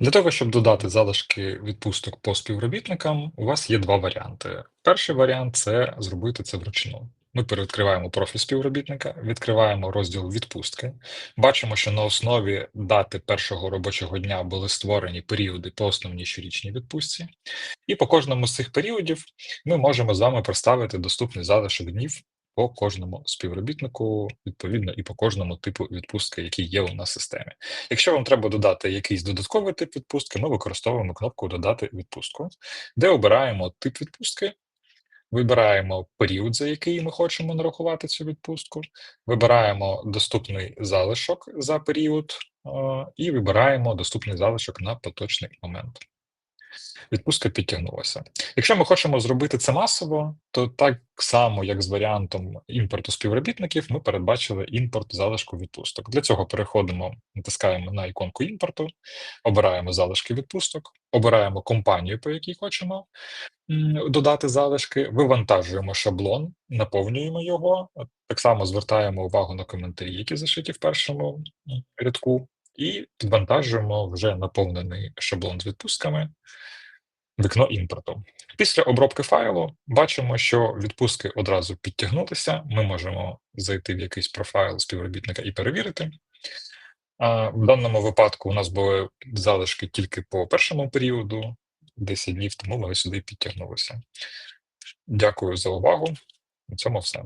Для того, щоб додати залишки відпусток по співробітникам, у вас є два варіанти. Перший варіант це зробити це вручну. Ми перевідкриваємо профіль співробітника, відкриваємо розділ відпустки. Бачимо, що на основі дати першого робочого дня були створені періоди по основній щорічній відпустці, і по кожному з цих періодів ми можемо з вами представити доступний залишок днів по кожному співробітнику, відповідно, і по кожному типу відпустки, який є у нас в системі. Якщо вам треба додати якийсь додатковий тип відпустки, ми використовуємо кнопку Додати відпустку, де обираємо тип відпустки. Вибираємо період, за який ми хочемо нарахувати цю відпустку, вибираємо доступний залишок за період е, і вибираємо доступний залишок на поточний момент. Відпустка підтягнулася. Якщо ми хочемо зробити це масово, то так само, як з варіантом імпорту співробітників, ми передбачили імпорт залишку відпусток. Для цього переходимо, натискаємо на іконку імпорту, обираємо залишки відпусток, обираємо компанію, по якій хочемо додати залишки, вивантажуємо шаблон, наповнюємо його. Так само звертаємо увагу на коментарі, які зашиті в першому рядку, і підвантажуємо вже наповнений шаблон з відпустками вікно імпорту. Після обробки файлу бачимо, що відпустки одразу підтягнулися. Ми можемо зайти в якийсь профайл співробітника і перевірити. В даному випадку у нас були залишки тільки по першому періоду, 10 днів тому вони сюди підтягнулися. Дякую за увагу. На цьому все.